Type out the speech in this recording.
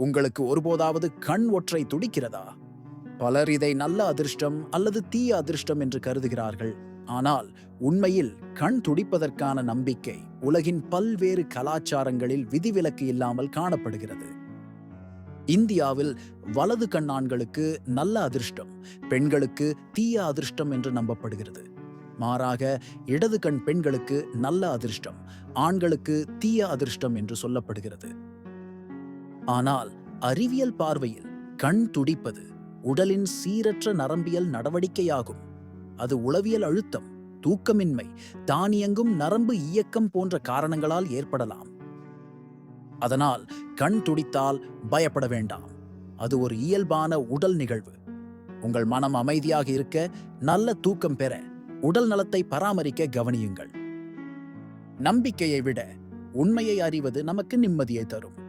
உங்களுக்கு ஒருபோதாவது கண் ஒற்றை துடிக்கிறதா? பலர் இதை நல்ல அதிர்ஷ்டம் அல்லது தீய அதிர்ஷ்டம் என்று கருதுகிறார்கள். ஆனால் உண்மையில் கண் துடிப்பதற்கான நம்பிக்கை உலகின் பல்வேறு கலாச்சாரங்களில் விதிவிலக்கு இல்லாமல் காணப்படுகிறது. இந்தியாவில் வலது கண்ணாண்களுக்கு நல்ல அதிர்ஷ்டம் பெண்களுக்கு தீய அதிர்ஷ்டம் என்று நம்பப்படுகிறது. மாறாக இடது கண் பெண்களுக்கு நல்ல அதிர்ஷ்டம் ஆண்களுக்கு தீய அதிர்ஷ்டம் என்று சொல்லப்படுகிறது. ஆனால் அறிவியல் பார்வையில் கண் துடிப்பது உடலின் சீரற்ற நரம்பியல் நடவடிக்கையாகும். அது உளவியல் அழுத்தம் தூக்கமின்மை தானியங்கும் நரம்பு இயக்கம் போன்ற காரணங்களால் ஏற்படலாம். அதனால் கண் துடித்தால் பயப்பட வேண்டாம். அது ஒரு இயல்பான உடல் நிகழ்வு. உங்கள் மனம் அமைதியாக இருக்க நல்ல தூக்கம் பெற உடல் நலத்தை பராமரிக்க கவனியுங்கள். நம்பிக்கையை விட உண்மையை அறிவது நமக்கு நிம்மதியை தரும்.